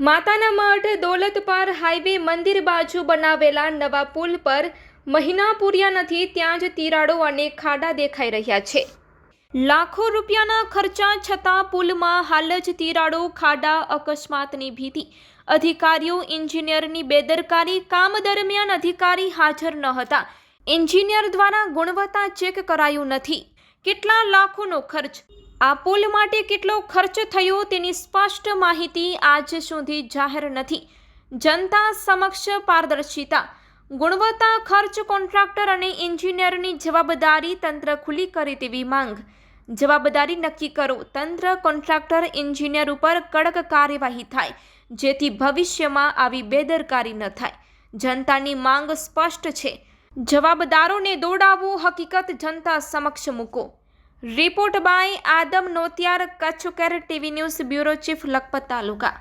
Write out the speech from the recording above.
માતાના મઠ દોલતપાર હાઈવે મંદિર બાજુ બનાવેલા નવા પુલ પર મહિના પૂર્યા નથી, ત્યાં જ તિરાડો અને ખાડા દેખાઈ રહ્યા છે. લાખો રૂપિયાના ખર્ચા છતાં પુલમાં હાલ જ તિરાડો, ખાડા, અકસ્માતની ભીતિ. અધિકારીઓ, એન્જિનિયરની બેદરકારી કામ દરમિયાન અધિકારી હાજર ન હતા. એન્જિનિયર દ્વારા ગુણવત્તા ચેક કરાયું નથી. કેટલા લાખોનો ખર્ચ? આ પુલ માટે કેટલો ખર્ચ થયો તેની સ્પષ્ટ માહિતી આજ સુધી જાહેર નથી. જનતા સમક્ષ પારદર્શિતા, ગુણવત્તા, ખર્ચ, કોન્ટ્રાક્ટર અને એન્જિનિયરની જવાબદારી તંત્ર ખુલ્લી કરે તેવી માંગ. જવાબદારી નક્કી કરો. તંત્ર, કોન્ટ્રાક્ટર, એન્જિનિયર ઉપર કડક કાર્યવાહી થાય, જેથી ભવિષ્યમાં આવી બેદરકારી ન થાય. જનતાની માંગ સ્પષ્ટ છે. જવાબદારોને દોડાવવું હકીકત જનતા સમક્ષ મૂકો. Report by Adam Notiyar Kutch care TV news bureau chief Lakhpat taluka